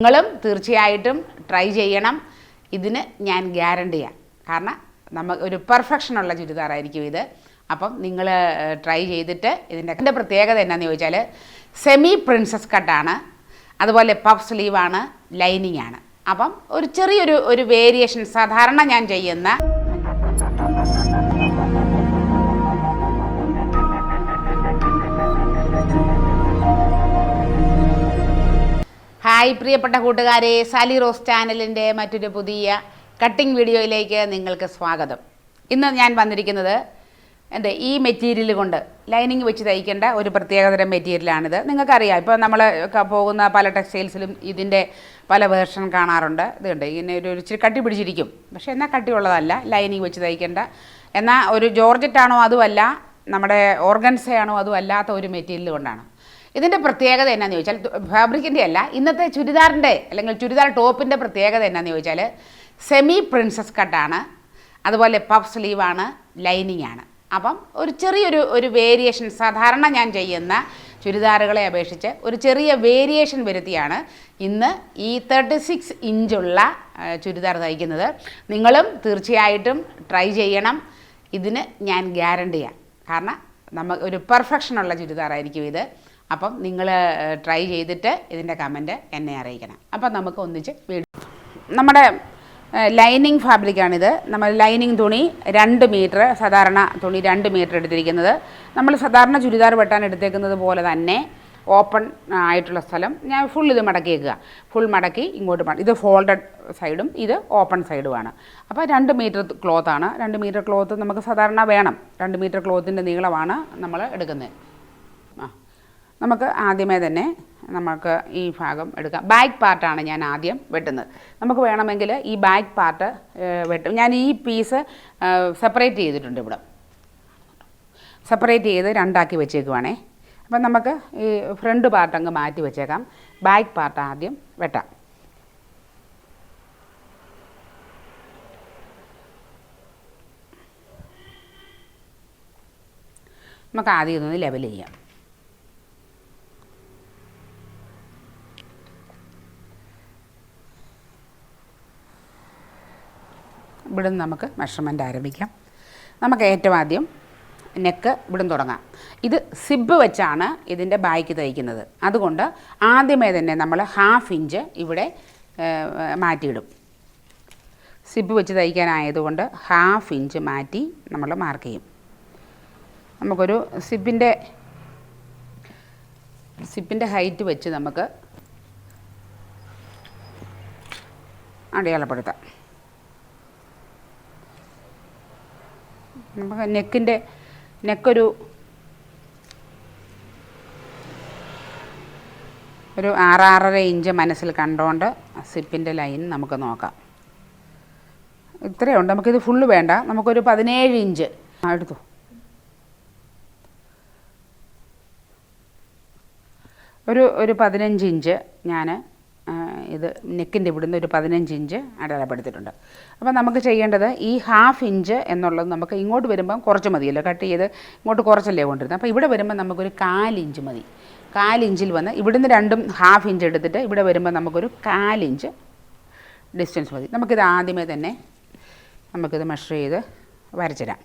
നിങ്ങളും തീർച്ചയായിട്ടും ട്രൈ ചെയ്യണം. ഇതിന് ഞാൻ ഗ്യാരണ്ടിയാണ് കാരണം നമ്മൾ ഒരു പെർഫെക്ഷനുള്ള ചുരിദാറായിരിക്കും ഇത്. അപ്പം നിങ്ങൾ ട്രൈ ചെയ്തിട്ട് ഇതിന്റെ എന്റെ പ്രത്യേകത എന്നാന്ന് ചോദിച്ചാൽ സെമി പ്രിൻസസ് കട്ടാണ് അതുപോലെ പഫ് സ്ലീവാണ് ലൈനിങ് ആണ്. അപ്പം ഒരു ചെറിയൊരു ഒരു വേരിയേഷൻ സാധാരണ ഞാൻ ചെയ്യുന്ന ഹായ് പ്രിയപ്പെട്ട കൂട്ടുകാരെ സാലി റോസ് ചാനലിന്റെ മറ്റൊരു പുതിയ കട്ടിംഗ് വീഡിയോയിലേക്ക് നിങ്ങൾക്ക് സ്വാഗതം. ഇന്ന് ഞാൻ വന്നിരിക്കുന്നത് എന്റെ ഈ മെറ്റീരിയൽ കൊണ്ട് ലൈനിങ് വെച്ച് തയ്ക്കേണ്ട ഒരു പ്രത്യേകതരം മെറ്റീരിയലാണിത് നിങ്ങൾക്കറിയാം ഇപ്പോൾ നമ്മൾ പോകുന്ന പല ടെക്സ്റ്റൈൽസിലും ഇതിന്റെ പല വേർഷൻ കാണാറുണ്ട്. ഇതുണ്ട് ഇങ്ങനെ ഒരു ഇച്ചിരി കട്ടി പിടിച്ചിരിക്കും. പക്ഷേ എന്നാൽ കട്ടിയുള്ളതല്ല ലൈനിങ് വെച്ച് തയ്ക്കേണ്ട. എന്നാൽ ഒരു ജോർജറ്റാണോ അതുമല്ല നമ്മുടെ ഓർഗൻസയാണോ അതും അല്ലാത്ത ഒരു മെറ്റീരിയൽ കൊണ്ടാണ്. ഇതിന്റെ പ്രത്യേകത എന്നാന്ന് ചോദിച്ചാൽ ഫാബ്രിക്കിന്റെ അല്ല ഇന്നത്തെ ചുരിദാറിന്റെ അല്ലെങ്കിൽ ചുരിദാർ ടോപ്പിന്റെ പ്രത്യേകത എന്നാന്ന് ചോദിച്ചാൽ സെമി പ്രിൻസസ് കട്ടാണ് അതുപോലെ പഫ് സ്ലീവാണ് ലൈനിങ് ആണ്. അപ്പം ഒരു ചെറിയൊരു ഒരു വേരിയേഷൻ സാധാരണ ഞാൻ ചെയ്യുന്ന ചുരിദാറുകളെ അപേക്ഷിച്ച് ഒരു ചെറിയ വേരിയേഷൻ വരുത്തിയാണ് ഇന്ന് ഈ തേർട്ടി സിക്സ് ഇഞ്ചുള്ള ചുരിദാർ തയ്ക്കുന്നത്. നിങ്ങളും തീർച്ചയായിട്ടും ട്രൈ ചെയ്യണം. ഇതിന് ഞാൻ ഗ്യാരണ്ടിയാണ് കാരണം നമുക്ക് ഒരു പെർഫെക്ഷനുള്ള ചുരിദാറായിരിക്കും ഇത്. അപ്പം നിങ്ങൾ ട്രൈ ചെയ്തിട്ട് ഇതിന്റെ കമന്റ് എന്നെ അറിയിക്കണം. അപ്പം നമുക്ക് ഒന്നിച്ച് വീട് നമ്മുടെ ലൈനിങ് ഫാബ്രിക്കാണിത് നമ്മൾ ലൈനിങ് തുണി രണ്ട് മീറ്റർ സാധാരണ തുണി രണ്ട് മീറ്റർ എടുത്തിരിക്കുന്നത്. നമ്മൾ സാധാരണ ചുരിദാർ വെട്ടാൻ എടുത്തേക്കുന്നത് പോലെ തന്നെ ഓപ്പൺ ആയിട്ടുള്ള സ്ഥലം. ഞാൻ ഫുൾ ഇത് മടക്കി മടക്കിയേക്കുക. ഫുൾ മടക്കി ഇങ്ങോട്ട് ഇത് ഫോൾഡഡ് സൈഡും ഇത് ഓപ്പൺ സൈഡുമാണ് അപ്പോൾ രണ്ട് മീറ്റർ ക്ലോത്താണ് രണ്ട് മീറ്റർ ക്ലോത്ത് നമുക്ക് സാധാരണ വേണം. രണ്ട് മീറ്റർ ക്ലോത്തിന്റെ നീളമാണ് നമ്മൾ എടുക്കുന്നത്. നമുക്ക് ആദ്യമേ തന്നെ നമുക്ക് ഈ ഭാഗം എടുക്കാം. ബാക്ക് പാർട്ടാണ് ഞാൻ ആദ്യം വെട്ടുന്നത്. നമുക്ക് വേണമെങ്കിൽ ഈ ബാക്ക് പാർട്ട് വെട്ടും. ഞാൻ ഈ പീസ് സെപ്പറേറ്റ് ചെയ്തിട്ടുണ്ട് ഇവിടെ. സെപ്പറേറ്റ് ചെയ്ത് രണ്ടാക്കി വെച്ചേക്കുവാണേ. അപ്പം നമുക്ക് ഈ ഫ്രണ്ട് പാർട്ട് അങ്ങ് മാറ്റി വെച്ചേക്കാം. ബാക്ക് പാർട്ട് ആദ്യം വെട്ടാം. നമുക്ക് ആദ്യം ഒന്ന് ലെവൽ ചെയ്യാം. ഇവിടെ നിന്ന് നമുക്ക് മെഷർമെന്റ് ആരംഭിക്കാം. നമുക്ക് ഏറ്റവും ആദ്യം നെക്ക് ഇവിടുന്ന് തുടങ്ങാം. ഇത് സിബ് വെച്ചാണ് ഇതിന്റെ ബാക്ക് തയ്ക്കുന്നത്. അതുകൊണ്ട് ആദ്യമേ തന്നെ നമ്മൾ ഹാഫ് ഇഞ്ച് ഇവിടെ മാറ്റിയിടും. സിബ് വെച്ച് തയ്ക്കാനായതുകൊണ്ട് ഹാഫ് ഇഞ്ച് മാറ്റി നമ്മൾ മാർക്ക് ചെയ്യും. നമുക്കൊരു സിബിന്റെ സിബിന്റെ ഹൈറ്റ് വെച്ച് നമുക്ക് അടയാളപ്പെടുത്താം. നെക്കിന്റെ നെക്കൊരു ഒരു ആറാറര ഇഞ്ച് മനസ്സിൽ കണ്ടുകൊണ്ട് സിപ്പിന്റെ ലൈൻ നമുക്ക് നോക്കാം. ഇത്രയുണ്ട് നമുക്കിത് ഫുള്ള് വേണ്ട. നമുക്കൊരു പതിനേഴ് ഇഞ്ച്. എടുത്തു. ഒരു ഒരു പതിനഞ്ച് ഇഞ്ച് ഞാൻ ഇത് നെക്കിന്റെ ഇവിടുന്ന് ഒരു പതിനഞ്ച് ഇഞ്ച് അടയാളപ്പെടുത്തിയിട്ടുണ്ട്. അപ്പോൾ നമുക്ക് ചെയ്യേണ്ടത് ഈ ഹാഫ് ഇഞ്ച് എന്നുള്ളത് നമുക്ക് ഇങ്ങോട്ട് വരുമ്പം കുറച്ച് മതിയല്ലോ. കട്ട് ചെയ്ത് ഇങ്ങോട്ട് കുറച്ചല്ലേ കൊണ്ടിരുന്നത്. അപ്പോൾ ഇവിടെ വരുമ്പോൾ നമുക്കൊരു കാലിഞ്ച് മതി. കാലിഞ്ചിൽ വന്ന് ഇവിടുന്ന് രണ്ടും ഹാഫ് ഇഞ്ച് എടുത്തിട്ട് ഇവിടെ വരുമ്പോൾ നമുക്കൊരു കാലിഞ്ച് ഡിസ്റ്റൻസ് മതി. നമുക്കിത് ആദ്യമേ തന്നെ നമുക്കിത് മെഷർ ചെയ്ത് വരച്ചിടാം.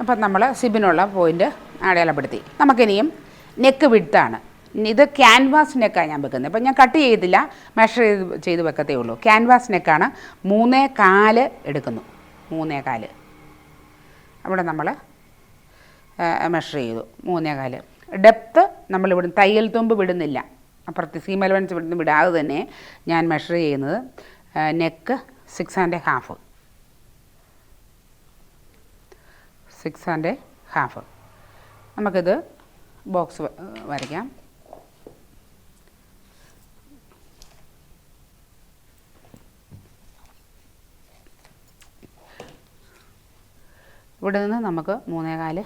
അപ്പം നമ്മൾ സിബിനുള്ള പോയിന്റ് അടയാളപ്പെടുത്തി. നമുക്കിനിയും നെക്ക് വിടുത്താണ് ഇത് ക്യാൻവാസ് നെക്കാണ് ഞാൻ വെക്കുന്നത്. അപ്പം ഞാൻ കട്ട് ചെയ്തില്ല മെഷർ ചെയ്ത് ചെയ്ത് വെക്കത്തേ ഉള്ളൂ. ക്യാൻവാസ് നെക്കാണ് മൂന്നേ കാൽ എടുക്കുന്നു. മൂന്നേ കാൽ. അവിടെ നമ്മൾ മെഷർ ചെയ്തു. മൂന്നേ കാൽ. ഡെപ്ത്ത് നമ്മൾ ഇവിടുന്ന് തയ്യൽ തുമ്പ് വിടുന്നില്ല. അപ്പുറത്ത് സീം അലവൻസ് ഇവിടുന്ന് വിടാതെ തന്നെ ഞാൻ മെഷർ ചെയ്യുന്നത് neck six and half six and half നമുക്കിത് ബോക്സ് വരയ്ക്കാം. ഇവിടെ നിന്ന് നമുക്ക് മൂന്നേകാൽ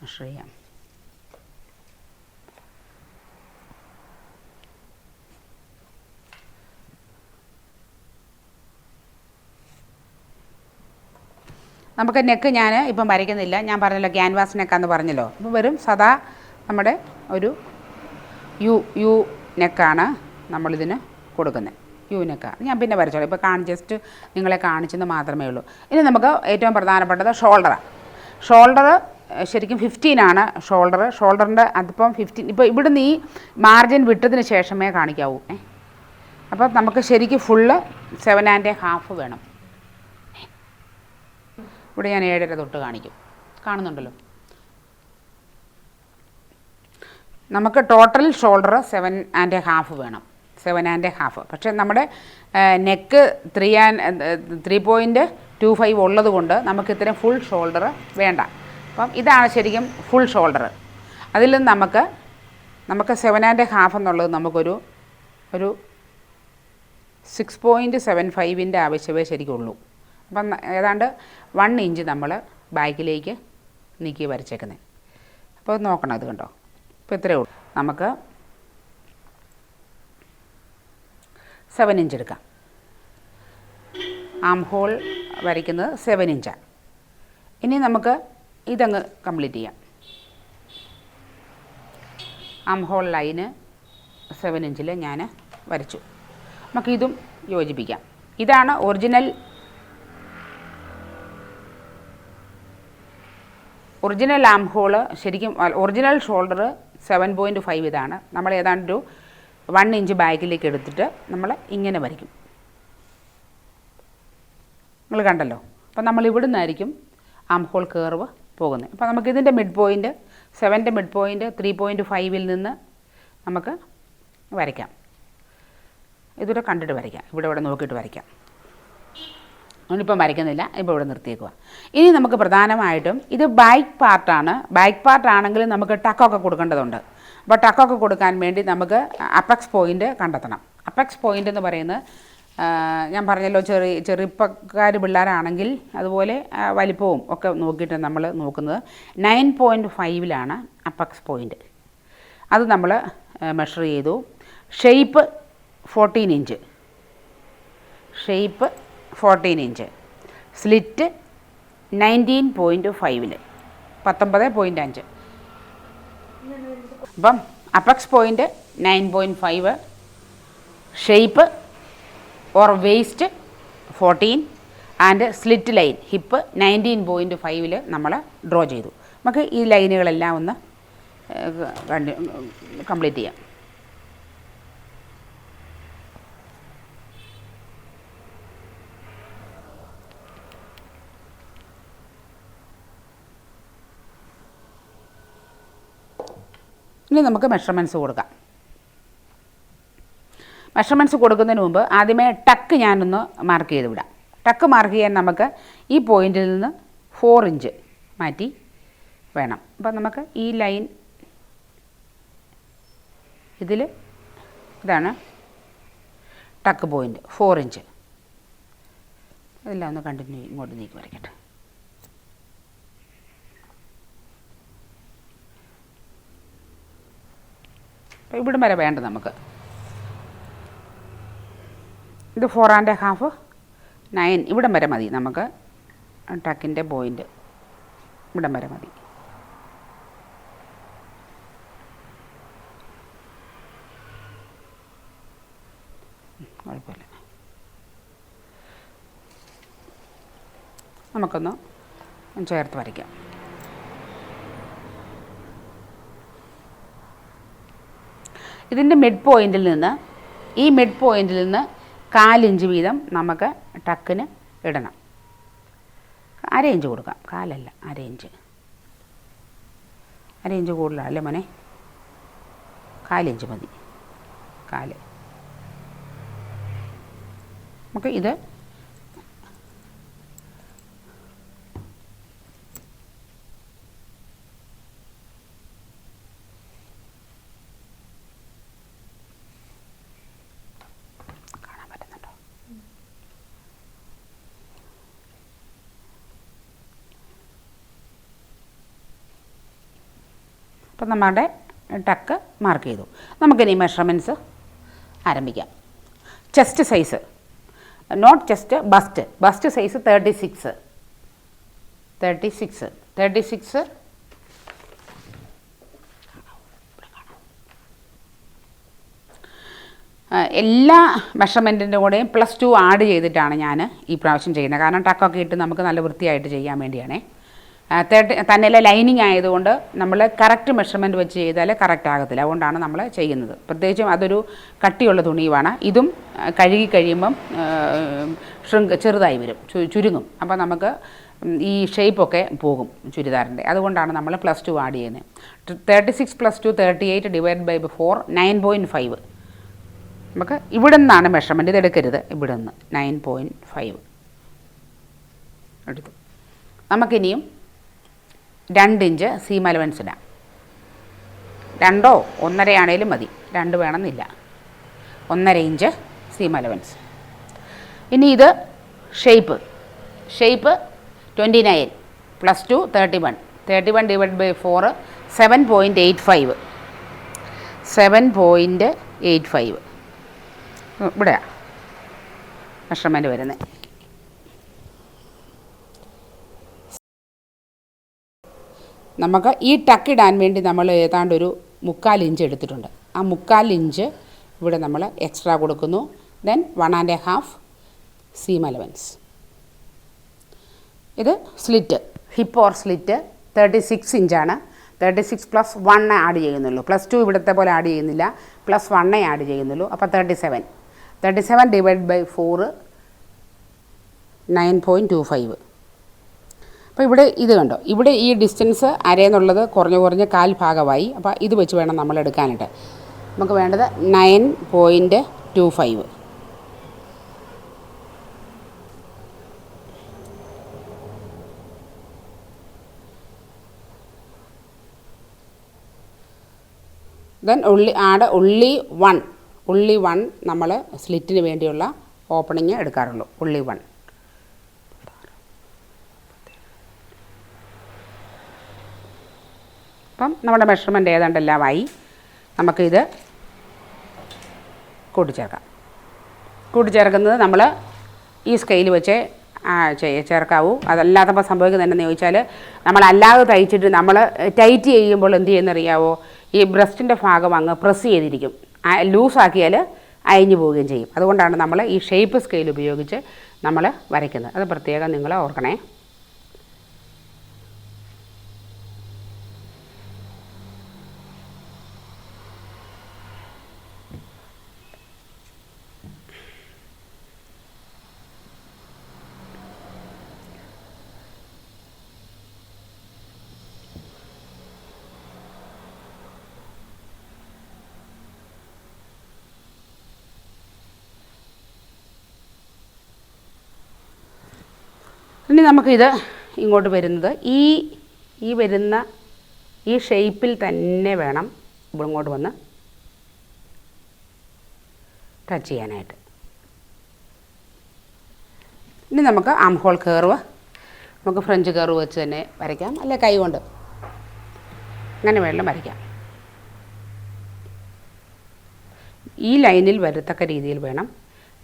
മെഷർ ചെയ്യാം. നമുക്ക് നെക്ക് ഞാൻ ഇപ്പം വരയ്ക്കുന്നില്ല. ഞാൻ പറഞ്ഞല്ലോ ക്യാൻവാസ് നെക്കാന്ന് പറഞ്ഞല്ലോ. ഇപ്പം വെറും സദാ നമ്മുടെ ഒരു യു യു നെക്കാണ് നമ്മളിതിന് കൊടുക്കുന്നത് യു നെക്കാണ് ഞാൻ പിന്നെ വരച്ചോളാം. ഇപ്പോൾ കാണി ജസ്റ്റ് നിങ്ങളെ കാണിച്ചെന്ന് മാത്രമേ ഉള്ളൂ. ഇനി നമുക്ക് ഏറ്റവും പ്രധാനപ്പെട്ടത് ഷോൾഡറാണ് ഷോൾഡർ ശരിക്കും ഫിഫ്റ്റീനാണ് ഷോൾഡർ ഷോൾഡറിന്റെ അതിപ്പം ഫിഫ്റ്റീൻ ഇപ്പോൾ ഇവിടുന്ന് ഈ മാർജിൻ വിട്ടതിന് ശേഷമേ കാണിക്കാവൂ. ഏ? അപ്പം നമുക്ക് ശരിക്കും ഫുള്ള് സെവൻ ആൻഡ് ഹാഫ് വേണം. ഇവിടെ ഞാൻ ഏഴര തൊട്ട് കാണിക്കും. കാണുന്നുണ്ടല്ലോ. നമുക്ക് total shoulder seven and half വേണം. സെവൻ ആൻഡ് ഹാഫ് പക്ഷേ നമ്മുടെ neck three and three point two five ഉള്ളത് കൊണ്ട് നമുക്ക് ഇത്രയും ഫുൾ ഷോൾഡർ വേണ്ട. അപ്പം ഇതാണ് ശരിക്കും ഫുൾ ഷോൾഡർ അതിൽ നമുക്ക് നമുക്ക് സെവൻ ആൻഡ് ഹാഫ് എന്നുള്ളത് നമുക്കൊരു ഒരു സിക്സ് പോയിന്റ് സെവൻ ഫൈവിന്റെ ആവശ്യമേ ശരിക്കുള്ളൂ. അപ്പം ഏതാണ്ട് വൺ ഇഞ്ച് നമ്മൾ ബാക്കിലേക്ക് നീക്കി വരച്ചേക്കുന്നത് അപ്പോൾ നോക്കണം അത് കണ്ടോ? ഇപ്പോൾ ഇത്രയേ ഉള്ളൂ. നമുക്ക് സെവൻ ഇഞ്ച് എടുക്കാം. ആം ഹോൾ വരയ്ക്കുന്നത് സെവൻ ഇഞ്ചാണ് ഇനി നമുക്ക് ഇതങ്ങ് കംപ്ലീറ്റ് ചെയ്യാം. ആം ഹോൾ ലൈന് സെവൻ ഇഞ്ചിൽ ഞാൻ വരച്ചു. നമുക്കിതും യോജിപ്പിക്കാം. ഇതാണ് ഒറിജിനൽ ഒറിജിനൽ ആം ഹോൾ ശരിക്കും original shoulder seven point five ഇതാണ്. നമ്മൾ ഏതാണ്ട് ഒരു വൺ ഇഞ്ച് ബാഗിലേക്ക് എടുത്തിട്ട് നമ്മൾ ഇങ്ങനെ വരയ്ക്കും. നിങ്ങൾ കണ്ടല്ലോ? അപ്പം നമ്മൾ ഇവിടുന്നായിരിക്കും ആം ഹോൾ കേർവ് പോകുന്നത്. അപ്പോൾ നമുക്ക് ഇതിന്റെ മിഡ് പോയിന്റ് സെവന്റെ മിഡ് പോയിന്റ് ത്രീ പോയിന്റ് ഫൈവിൽ നിന്ന് നമുക്ക് വരയ്ക്കാം. ഇതുവരെ കണ്ടിട്ട് വരയ്ക്കാം. ഇവിടെ ഇവിടെ നോക്കിയിട്ട് വരയ്ക്കാം. ഞാനിപ്പം വരയ്ക്കുന്നില്ല ഇപ്പോൾ ഇവിടെ നിർത്തിയേക്കുക ഇനി നമുക്ക് പ്രധാനമായിട്ടും ഇത് ബാക്ക് പാർട്ടാണ് ബാക്ക് പാർട്ടാണെങ്കിൽ നമുക്ക് ടക്കൊക്കെ കൊടുക്കേണ്ടതുണ്ട്. അപ്പോൾ ടക്കൊക്കെ കൊടുക്കാൻ വേണ്ടി നമുക്ക് അപ്പക്സ് പോയിന്റ് കണ്ടെത്തണം. അപ്പക്സ് പോയിന്റ് എന്ന് പറയുന്നത് ഞാൻ പറഞ്ഞല്ലോ ചെറിയ ചെറുപ്പക്കാർ പിള്ളേരാണെങ്കിൽ അതുപോലെ വലിപ്പവും ഒക്കെ നോക്കിയിട്ട് നമ്മൾ നോക്കുന്നത് നയൻ പോയിന്റ് ഫൈവിലാണ് അപ്പക്സ് പോയിന്റ് അത് നമ്മൾ മെഷർ ചെയ്തു. Shape fourteen inch shape fourteen inch slit nineteen point ഫൈവിൽ പത്തൊമ്പത് പോയിന്റ് അഞ്ച്. അപ്പം apex point nine point five shape or waist fourteen and slit line hip nineteen point ഫൈവിൽ നമ്മൾ ഡ്രോ ചെയ്തു. നമുക്ക് ഈ ലൈനുകളെല്ലാം ഒന്ന് കംപ്ലീറ്റ് ചെയ്യാം. ഇനി നമുക്ക് മെഷർമെന്റ്സ് കൊടുക്കാം. മെഷർമെന്റ്സ് കൊടുക്കുന്നതിന് മുമ്പ് ആദ്യമേ ടക്ക് ഞാനൊന്ന് മാർക്ക് ചെയ്ത് വിടാം ടക്ക് മാർക്ക് ചെയ്യാൻ നമുക്ക് ഈ പോയിന്റിൽ നിന്ന് ഫോർ ഇഞ്ച് മാറ്റി വേണം. അപ്പം നമുക്ക് ഈ ലൈൻ ഇതിൽ ഇതാണ് ടക്ക് പോയിന്റ് ഫോർ ഇഞ്ച് ഇതെല്ലാം ഒന്ന് കണ്ടിന്യൂ ഇങ്ങോട്ട് നീക്കി വരയ്ക്കട്ടെ അപ്പോൾ ഇവിടം വരെ വേണ്ട നമുക്ക്. ഇത് ഫോർ ആൻഡ് ഹാഫ് നയൻ ഇവിടം വരെ മതി നമുക്ക്. ടക്കിന്റെ പോയിന്റ് ഇവിടം വരെ മതി. കുഴപ്പമില്ല. നമുക്കൊന്ന് ചേർത്ത് വരയ്ക്കാം. ഇതിന്റെ മിഡ് പോയിന്റിൽ നിന്ന് ഈ മിഡ് പോയിന്റിൽ നിന്ന് കാലിഞ്ച് വീതം നമുക്ക് ടക്കിന് ഇടണം. അര ഇഞ്ച് കൊടുക്കാം. കാലല്ല അര ഇഞ്ച് അര ഇഞ്ച് കൂടുതലാണ് അല്ലേ മോനെ? കാലിഞ്ച് മതി. കാൽ. നമുക്ക് ഇത് അപ്പം നമ്മുടെ ടക്ക് മാർക്ക് ചെയ്തു. നമുക്കിനി മെഷർമെന്റ്സ് ആരംഭിക്കാം. Chest size not chest bust bust size thirty six thirty six thirty six എല്ലാ മെഷർമെന്റിന്റെ കൂടെയും പ്ലസ് ടു ആഡ് ചെയ്തിട്ടാണ് ഞാൻ ഈ പ്രാവശ്യം ചെയ്യുന്നത്. കാരണം ടക്കൊക്കെ ഇട്ട് നമുക്ക് നല്ല വൃത്തിയായിട്ട് ചെയ്യാൻ വേണ്ടിയാണേ. തന്നെയല്ല ലൈനിങ് ആയതുകൊണ്ട് നമ്മൾ കറക്റ്റ് മെഷർമെന്റ് വെച്ച് ചെയ്താൽ കറക്റ്റ് ആകത്തില്ല. അതുകൊണ്ടാണ് നമ്മൾ ചെയ്യുന്നത്. പ്രത്യേകിച്ചും അതൊരു കട്ടിയുള്ള തുണിയുമാണ്. ഇതും കഴുകി കഴിയുമ്പം ശൃംഖ ചെറുതായി വരും ചുരുങ്ങും. അപ്പോൾ നമുക്ക് ഈ ഷേപ്പൊക്കെ പോകും ചുരിദാറിന്റെ അതുകൊണ്ടാണ് നമ്മൾ പ്ലസ് ടു ആഡ് ചെയ്യുന്നത് thirty six plus two thirty eight divide by four nine point five നമുക്ക് ഇവിടെ നിന്നാണ് മെഷർമെന്റ് ഇത് എടുക്കരുത്. ഇവിടെ നിന്ന് നയൻ പോയിന്റ് ഫൈവ് എടുത്തു നമുക്കിനിയും രണ്ട് ഇഞ്ച് സീം അലവൻസ് ഇടാം. രണ്ടോ ഒന്നരയാണേലും മതി. രണ്ട് വേണമെന്നില്ല. ഒന്നര ഇഞ്ച് സീം അലവൻസ് ഇനി ഇത് shape shape twenty nine plus two thirty one thirty one divide by four seven point eight five seven point eight five ഇവിടെയാണ് മെഷർമെന്റ് വരുന്നത് നമുക്ക് ഈ ടക്കിടാൻ വേണ്ടി നമ്മൾ ഏതാണ്ട് ഒരു മുക്കാൽ ഇഞ്ച് എടുത്തിട്ടുണ്ട്. ആ മുക്കാൽ ഇഞ്ച് ഇവിടെ നമ്മൾ എക്സ്ട്രാ കൊടുക്കുന്നു. Then one and a half seam allowance ഇത് slit hip or slit thirty six ഇഞ്ചാണ് thirty six plus one add ചെയ്യുന്നുള്ളൂ. പ്ലസ് ടു ഇവിടുത്തെ പോലെ ആഡ് ചെയ്യുന്നില്ല. പ്ലസ് വണ്ണേ ആഡ് ചെയ്യുന്നുള്ളൂ. അപ്പോൾ thirty seven thirty seven divide by four nine point two five അപ്പോൾ ഇവിടെ ഇത് കണ്ടോ? ഇവിടെ ഈ ഡിസ്റ്റൻസ് അരയെന്നുള്ളത് കുറഞ്ഞ് കുറഞ്ഞ് കാൽ ഭാഗമായി. അപ്പോൾ ഇത് വെച്ച് വേണം നമ്മൾ എടുക്കാനായിട്ട്. നമുക്ക് വേണ്ടത് nine point two five then ഉള്ളി ആടെ ഉള്ളി വൺ ഉള്ളി വൺ നമ്മൾ സ്ലിറ്റിന് വേണ്ടിയുള്ള ഓപ്പണിങ് എടുക്കാറുള്ളൂ. ഉള്ളി വൺ അപ്പം നമ്മുടെ മെഷർമെന്റ് ഏതാണ്ടെല്ലാമായി നമുക്കിത് കൂട്ടിച്ചേർക്കാം. കൂട്ടിച്ചേർക്കുന്നത് നമ്മൾ ഈ സ്കെയിൽ വെച്ച് ചേർക്കാവൂ. അതല്ലാത്തപ്പോൾ സംഭവിക്കുന്നത് എന്തെന്ന് ചോദിച്ചാൽ നമ്മളല്ലാതെ തയ്ച്ചിട്ട് നമ്മൾ ടൈറ്റ് ചെയ്യുമ്പോൾ എന്ത് ചെയ്യുന്നറിയാവോ ഈ ബ്രസ്റ്റിന്റെ ഭാഗം അങ്ങ് പ്രസ് ചെയ്തിരിക്കും. ലൂസാക്കിയാൽ അയഞ്ഞു പോവുകയും ചെയ്യും. അതുകൊണ്ടാണ് നമ്മൾ ഈ ഷേപ്പ് സ്കെയിൽ ഉപയോഗിച്ച് നമ്മൾ വരയ്ക്കുന്നത്. അത് പ്രത്യേകം നിങ്ങൾ ഓർക്കണേ. ഇനി നമുക്കിത് ഇങ്ങോട്ട് വരുന്നത്. ഈ ഈ വരുന്ന ഈ ഷേപ്പിൽ തന്നെ വേണം ഇവിടെ ഇങ്ങോട്ട് വന്ന് ടച്ച് ചെയ്യാനായിട്ട്. ഇനി നമുക്ക് ആം ഹോൾ കർവ് നമുക്ക് ഫ്രഞ്ച് കർവ് വെച്ച് തന്നെ വരയ്ക്കാം. അല്ലെ കൈ കൊണ്ട്. അങ്ങനെ വേണം വരയ്ക്കാം. ഈ ലൈനിൽ വരത്തക്ക രീതിയിൽ വേണം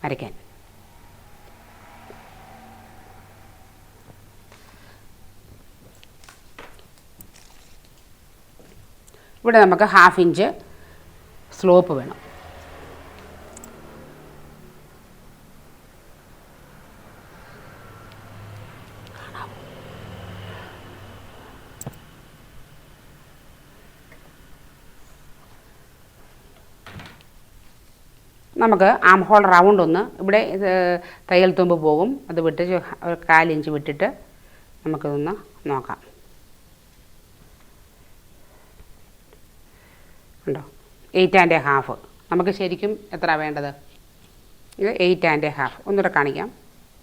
വരയ്ക്കാൻ. ഇവിടെ നമുക്ക് ഹാഫ് ഇഞ്ച് സ്ലോപ്പ് വേണം. നമുക്ക് ആം ഹോൾ റൗണ്ട് ഒന്ന് ഇവിടെ തയ്യൽ തുമ്പ് പോകും. അത് വിട്ട് കാലിഞ്ച് വിട്ടിട്ട് നമുക്കിതൊന്ന് നോക്കാം. ഉണ്ടോ? എയ്റ്റ് ആൻഡ് ഹാഫ് നമുക്ക് ശരിക്കും എത്ര വേണ്ടത്? ഇത് എയ്റ്റ് ആൻഡ് ഹാഫ് ഒന്നുകൂടെ കാണിക്കാം.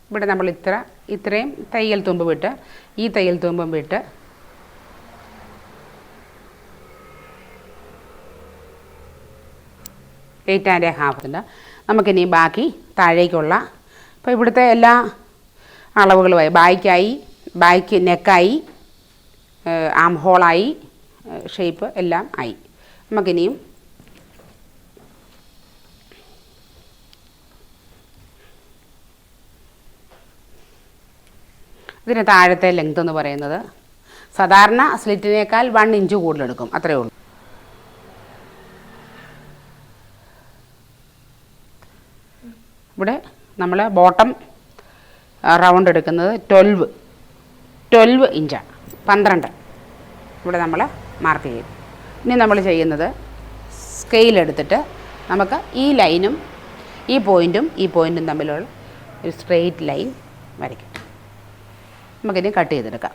ഇവിടെ നമ്മൾ ഇത്ര ഇത്രയും തയ്യൽ തുമ്പ് വിട്ട് ഈ തയ്യൽ തുമ്പും വിട്ട് എയ്റ്റ് ആൻഡ് എ ഉണ്ട് നമുക്കിനി ബാക്കി താഴേക്കുള്ള ഇപ്പോൾ ഇവിടുത്തെ എല്ലാ അളവുകളുമായി ബായ്ക്കായി ബായ്ക്ക് നെക്കായി ആം ഹോളായി ഷേപ്പ് എല്ലാം ആയി. നമുക്കിനിയും ഇതിന് താഴത്തെ ലെങ്ത് എന്ന് പറയുന്നത്. സാധാരണ സ്ലിറ്റിനേക്കാൾ വൺ ഇഞ്ച് കൂടുതലെടുക്കും അത്രയേ ഉള്ളൂ. ഇവിടെ നമ്മൾ ബോട്ടം റൗണ്ട് എടുക്കുന്നത് ട്വൽവ് ട്വൽവ് ഇഞ്ചാണ് പന്ത്രണ്ട്. ഇവിടെ നമ്മൾ മാർക്ക് ചെയ്യും. ഇനി നമ്മൾ ചെയ്യുന്നത് സ്കെയിൽ എടുത്തിട്ട് നമുക്ക് ഈ ലൈനും ഈ പോയിന്റും ഈ പോയിന്റും തമ്മിലുള്ള ഒരു സ്ട്രെയിറ്റ് ലൈൻ വരയ്ക്കാം. നമുക്കിനി കട്ട് ചെയ്തെടുക്കാം.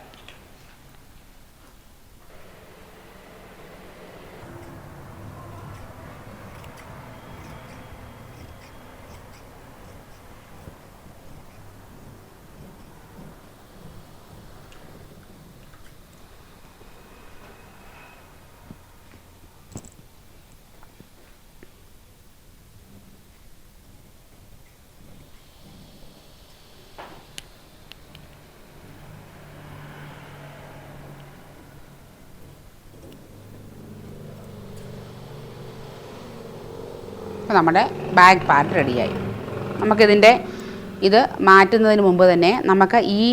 അപ്പോൾ നമ്മുടെ ബാക്ക് പാർട്ട് റെഡിയായി. നമുക്കിതിന്റെ ഇത് മാറ്റുന്നതിന് മുമ്പ് തന്നെ നമുക്ക് ഈ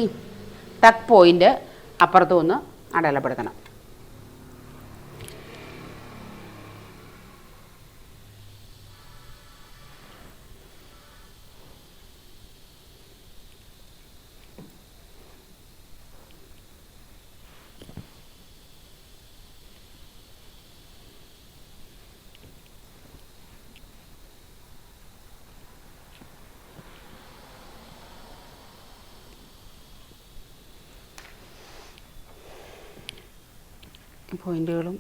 ടക്ക് പോയിന്റ് അപ്പുറത്തു നിന്ന് അടയാളപ്പെടുത്തണം. പോയിന്റുകളും.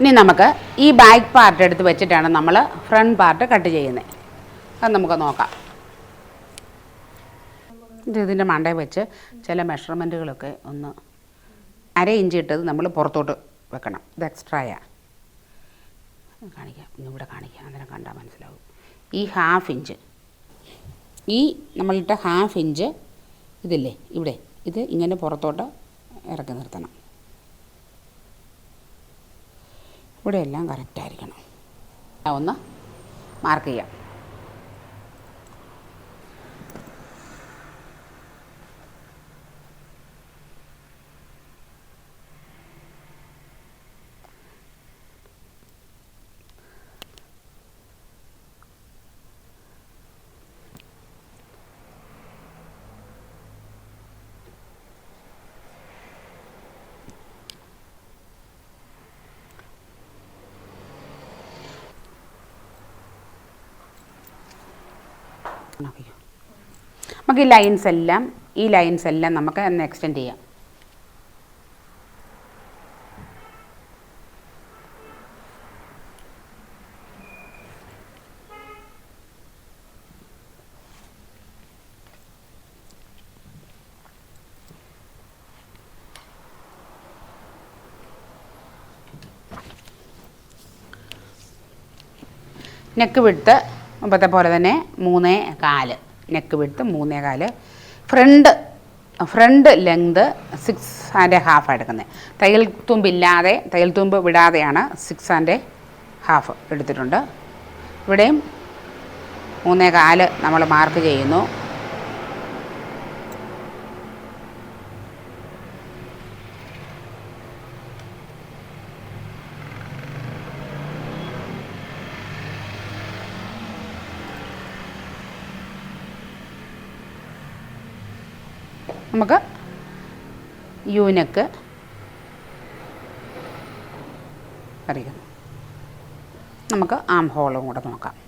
ഇനി നമുക്ക് ഈ ബാക്ക് പാർട്ട് എടുത്ത് വെച്ചിട്ടാണ് നമ്മൾ ഫ്രണ്ട് പാർട്ട് കട്ട് ചെയ്യുന്നത്. അത് നമുക്ക് നോക്കാം. ഇതിന്റെ മണ്ടയിൽ വെച്ച് ചില മെഷർമെന്റുകളൊക്കെ ഒന്ന് അര ഇഞ്ച് ഇട്ടത് നമ്മൾ പുറത്തോട്ട് വെക്കണം. ഇത് എക്സ്ട്രായാ കാണിക്കാം. ഇവിടെ കാണിക്കാം. അന്നേരം കണ്ടാൽ മനസ്സിലാവും. ഈ ഹാഫ് ഇഞ്ച്. ഈ നമ്മളിട്ട ഹാഫ് ഇഞ്ച് ഇതില്ലേ? ഇവിടെ. ഇത് ഇങ്ങനെ പുറത്തോട്ട് ഇറക്കി നിർത്തണം. ഇവിടെ എല്ലാം കറക്റ്റായിരിക്കണം ഒന്ന് മാർക്ക് ചെയ്യാം. നമുക്ക് ഈ ലൈൻസ് എല്ലാം ഈ ലൈൻസ് എല്ലാം നമുക്ക് ഒന്ന് എക്സ്റ്റെൻഡ് ചെയ്യാം. നെക്ക് വിടുത്ത് മുമ്പത്തെ പോലെ തന്നെ മൂന്നേ കാൽ. നെക്ക് വിടുത്ത് മൂന്നേ കാൽ. Front front length six and half എടുക്കുന്നത്. തയ്യൽ തുമ്പില്ലാതെ തയ്യൽ തുമ്പ് വിടാതെയാണ് സിക്സ് ആൻഡ് ഹാഫ് എടുത്തിട്ടുണ്ട്. ഇവിടെയും മൂന്നേ കാൽ നമ്മൾ മാർക്ക് ചെയ്യുന്നു. നമുക്ക് യൂനക്ക് അറിയാം. നമുക്ക് ആം ഹോളും കൂടെ നോക്കാം.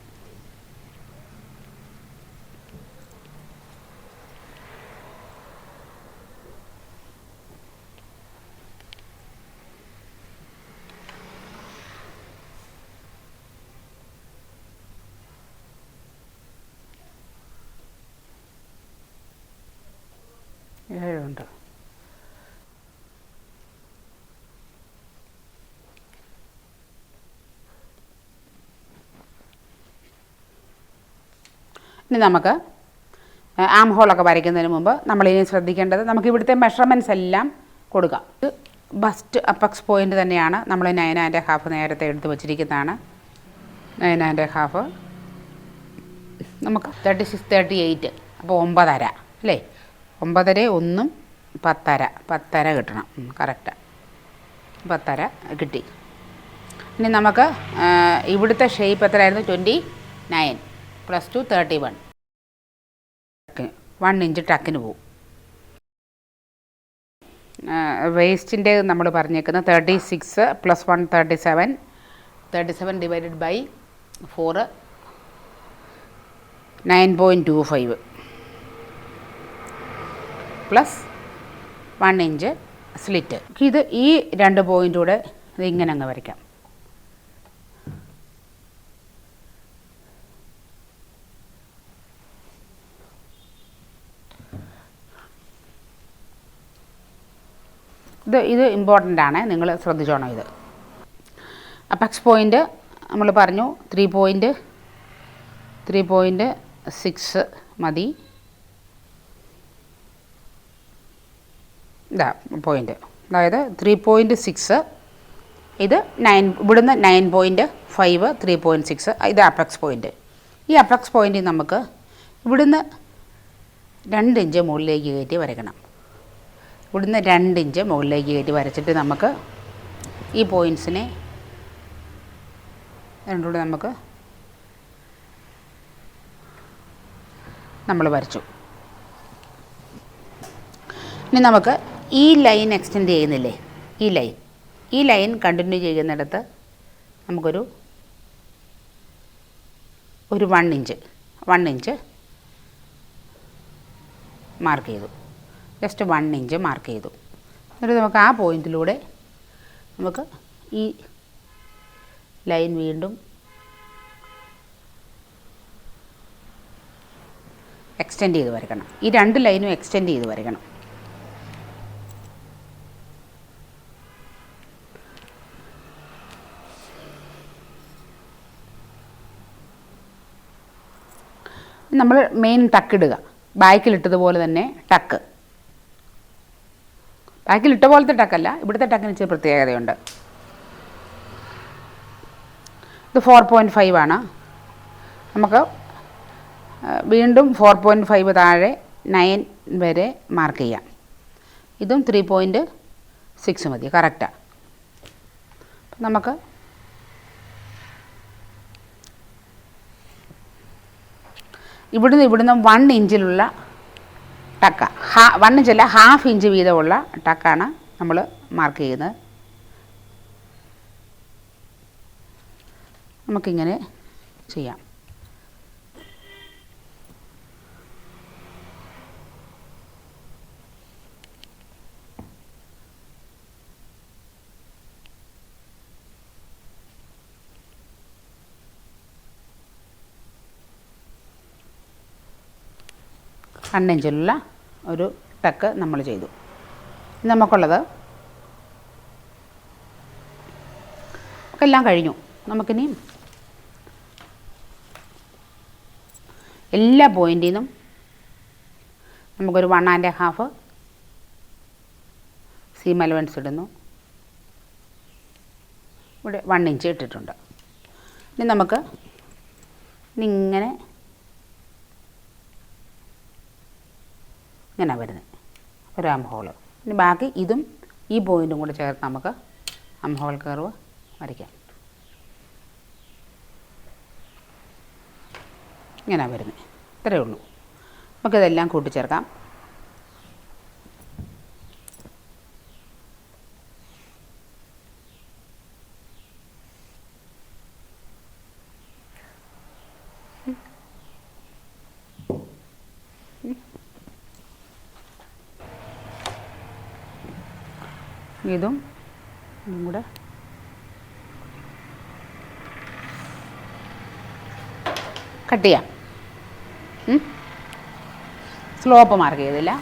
ഇനി നമുക്ക് ആം ഹോളൊക്കെ വരയ്ക്കുന്നതിന് മുമ്പ് നമ്മളിനി ശ്രദ്ധിക്കേണ്ടത് നമുക്ക് ഇവിടുത്തെ മെഷർമെന്റ്സ് എല്ലാം കൊടുക്കാം. ബസ്റ്റ് അപ്പക്സ് പോയിന്റ് തന്നെയാണ്. നമ്മൾ നയൻ ആൻഡ് ഹാഫ് നേരത്തെ എടുത്ത് വെച്ചിരിക്കുന്നതാണ്. നയൻ ആൻഡ് ഹാഫ് നമുക്ക് തേർട്ടി സിക്സ് തേർട്ടി എയ്റ്റ് അപ്പോൾ ഒമ്പതര അല്ലേ? ഒമ്പതര ഒന്നും പത്തര. പത്തര കിട്ടണം. കറക്റ്റ് പത്തര കിട്ടി. ഇനി നമുക്ക് ഇവിടുത്തെ ഷേപ്പ് എത്രയായിരുന്നു? Twenty nine plus two thirty one inch ടക്കിന് പോവും. വേസ്റ്റിന്റെ നമ്മൾ പറഞ്ഞേക്കുന്നത് thirty six plus one thirty seven thirty seven divided by four nine point two five plus one inch slit ഇത് ഈ രണ്ട് പോയിന്റ് കൂടെ ഇത് ഇങ്ങനെ അങ്ങ് വരയ്ക്കാം. ഇത് ഇത് ഇമ്പോർട്ടന്റ് ആണ്. നിങ്ങൾ ശ്രദ്ധിച്ചോണം ഇത്. അപ്പക്സ് പോയിന്റ് നമ്മൾ പറഞ്ഞു. Three point three point six മതി. ഇതാ പോയിന്റ് അതായത് ത്രീ പോയിന്റ് സിക്സ് ഇത് നയൻ ഇവിടുന്ന് nine point five three point six ഇത് അപ്പക്സ് പോയിന്റ് ഈ അപ്പക്സ് പോയിന്റ് നമുക്ക് ഇവിടുന്ന് രണ്ട് ഇഞ്ച് മുകളിലേക്ക് കയറ്റി വരയ്ക്കണം. ഇവിടുന്ന് രണ്ട് ഇഞ്ച് മുകളിലേക്ക് കയറ്റി വരച്ചിട്ട് നമുക്ക് ഈ പോയിന്റ്സിനെ രണ്ടുകൂടെ നമുക്ക് നമ്മൾ വരച്ചു. ഇനി നമുക്ക് ഈ ലൈൻ എക്സ്റ്റെൻഡ് ചെയ്യുന്നില്ലേ? ഈ ലൈൻ. ഈ ലൈൻ കണ്ടിന്യൂ ചെയ്യുന്നിടത്ത് നമുക്കൊരു ഒരു one inch. One inch mark ചെയ്തു. ജസ്റ്റ് വൺ ഇഞ്ച് മാർക്ക് ചെയ്തു. എന്നിട്ട് നമുക്ക് ആ പോയിന്റിലൂടെ നമുക്ക് ഈ ലൈൻ വീണ്ടും എക്സ്റ്റെൻഡ് ചെയ്ത് വരയ്ക്കണം. ഈ രണ്ട് ലൈനും എക്സ്റ്റെൻഡ് ചെയ്ത് വരയ്ക്കണം. നമ്മൾ മെയിൻ ടക്കിടുക ബാക്കിലിട്ടതുപോലെ തന്നെ ടക്ക് ബാക്കിലിട്ട പോലത്തെ ടക്കല്ല. ഇവിടുത്തെ ടക്കിന് ഇച്ചിരി പ്രത്യേകതയുണ്ട്. ഇത് ഫോർ പോയിന്റ് ഫൈവ് ആണ്. നമുക്ക് വീണ്ടും ഫോർ പോയിന്റ് ഫൈവ് താഴെ നയൻ വരെ മാർക്ക് ചെയ്യാം. ഇതും ത്രീ പോയിന്റ് സിക്സ് മതി കറക്റ്റാണ് നമുക്ക് ഇവിടുന്ന് ഇവിടുന്ന് വൺ ഇഞ്ചിലുള്ള ടക്ക. ഹാ വൺ ഇഞ്ചല്ല ഹാഫ് ഇഞ്ച് വീതമുള്ള ടക്കാണ് നമ്മൾ മാർക്ക് ചെയ്യുന്നത്. നമുക്കിങ്ങനെ ചെയ്യാം. കണ്ണിഞ്ചിലുള്ള ഒരു ടക്ക് നമ്മൾ ചെയ്തു. നമുക്കുള്ളത് എല്ലാം കഴിഞ്ഞു. നമുക്കിനി എല്ലാ പോയിന്റിൽ നിന്നും നമുക്കൊരു one and half seam allowance ഇടുന്നു. ഇവിടെ വൺ ഇഞ്ച് ഇട്ടിട്ടുണ്ട്. ഇനി നമുക്ക് ഇങ്ങനെ ഇങ്ങനെ വരുന്നത്. ഒരു ആം ഹോൾ ഇനി ബാക്കി ഇതും ഈ പോയിന്റും കൂടെ ചേർത്ത് നമുക്ക് ആം ഹോൾ കർവ് വരയ്ക്കാം. ഇങ്ങനെ വരുന്നത്. ഇത്രയേ ഉള്ളൂ. നമുക്കിതെല്ലാം കൂട്ടിച്ചേർക്കാം. ഇതും കൂടെ. കട്ട് ചെയ്യാം. സ്ലോപ്പ് മാർക്ക് ചെയ്തില്ല.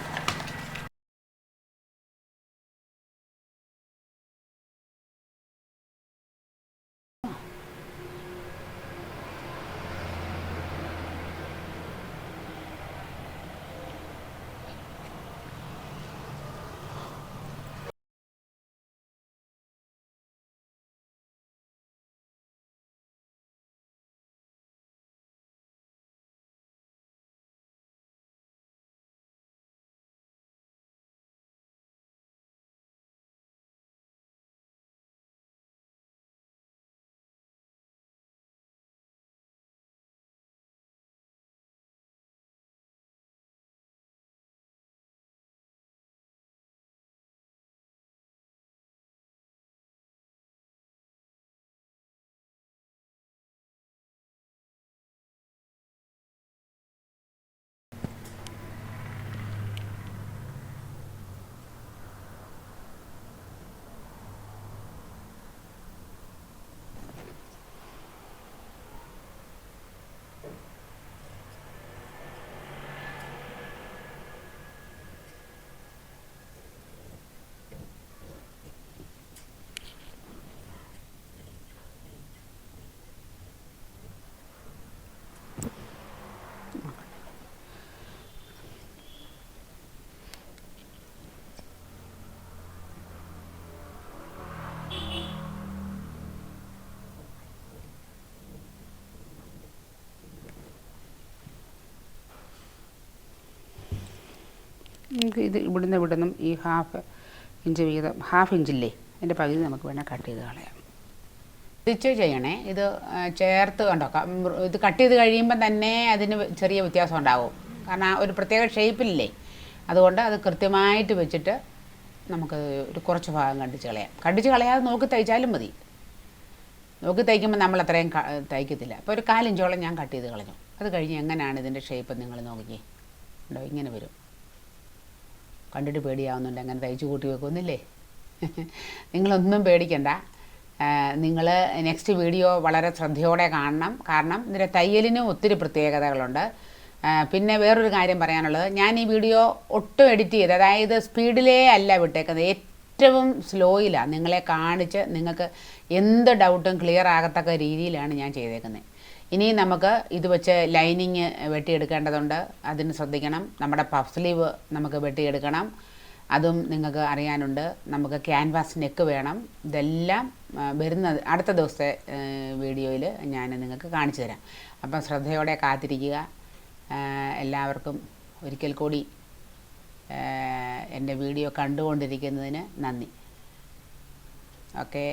നമുക്ക് ഇത് ഇവിടുന്ന് ഇവിടുന്നും ഈ ഹാഫ് ഇഞ്ച് വീതം ഹാഫ് ഇഞ്ചില്ലേ അതിന്റെ പകുതി നമുക്ക് വേണേൽ കട്ട് ചെയ്ത് കളയാം. സ്റ്റിച്ച് ചെയ്യണേ. ഇത് ചേർത്ത് കണ്ടോ? ഇത് കട്ട് ചെയ്ത് കഴിയുമ്പോൾ തന്നെ അതിന് ചെറിയ വ്യത്യാസം ഉണ്ടാവും. കാരണം ഒരു പ്രത്യേക ഷേപ്പിലില്ലേ അതുകൊണ്ട് അത് കൃത്യമായിട്ട് വെച്ചിട്ട് നമുക്ക് ഒരു കുറച്ച് ഭാഗം കണ്ടിച്ച് കളയാം. കണ്ടിച്ച് കളയാതെ നോക്കി തയ്ച്ചാലും മതി. നോക്കി തയ്ക്കുമ്പോൾ നമ്മൾ അത്രയും തയ്ക്കത്തില്ല. അപ്പോൾ ഒരു കാലിഞ്ചോളം ഞാൻ കട്ട് ചെയ്ത് കളഞ്ഞു. അത് കഴിഞ്ഞ് എങ്ങനെയാണ് ഇതിന്റെ ഷേപ്പ് നിങ്ങൾ നോക്കിക്കേ. ഉണ്ടോ? ഇങ്ങനെ വരും. കണ്ടിട്ട് പേടിയാവുന്നുണ്ട്. അങ്ങനെ തയ്ച്ചു കൂട്ടി വെക്കുന്നില്ലേ? നിങ്ങളൊന്നും പേടിക്കണ്ട. നിങ്ങൾ നെക്സ്റ്റ് വീഡിയോ വളരെ ശ്രദ്ധയോടെ കാണണം. കാരണം ഇതിന്റെ തയ്യലിനും ഒത്തിരി പ്രത്യേകതകളുണ്ട്. പിന്നെ വേറൊരു കാര്യം പറയാനുള്ളത്. ഞാൻ ഈ വീഡിയോ ഒട്ടും എഡിറ്റ് ചെയ്ത് അതായത് സ്പീഡിലേ അല്ല വിട്ടേക്കുന്നത്. ഏറ്റവും സ്ലോയിലാണ് നിങ്ങളെ കാണിച്ച് നിങ്ങൾക്ക് എന്ത് ഡൗട്ടും ക്ലിയർ ആകത്തക്ക രീതിയിലാണ് ഞാൻ ചെയ്തേക്കുന്നത്. ഇനി നമുക്ക് ഇത് വെച്ച് ലൈനിങ് വെട്ടിയെടുക്കേണ്ടതുണ്ട്. അതിന് ശ്രദ്ധിക്കണം. നമ്മുടെ പഫ് സ്ലീവ് നമുക്ക് വെട്ടിയെടുക്കണം. അതും നിങ്ങൾക്ക് അറിയാനുണ്ട്. നമുക്ക് ക്യാൻവാസ് നെക്ക് വേണം. ഇതെല്ലാം വരുന്ന അടുത്ത ദിവസത്തെ വീഡിയോയിൽ ഞാൻ നിങ്ങൾക്ക് കാണിച്ചു തരാം. അപ്പം ശ്രദ്ധയോടെ കാത്തിരിക്കുക. എല്ലാവർക്കും ഒരിക്കൽ കൂടി എന്റെ വീഡിയോ കണ്ടുകൊണ്ടിരിക്കുന്നതിന് നന്ദി. ഓക്കേ.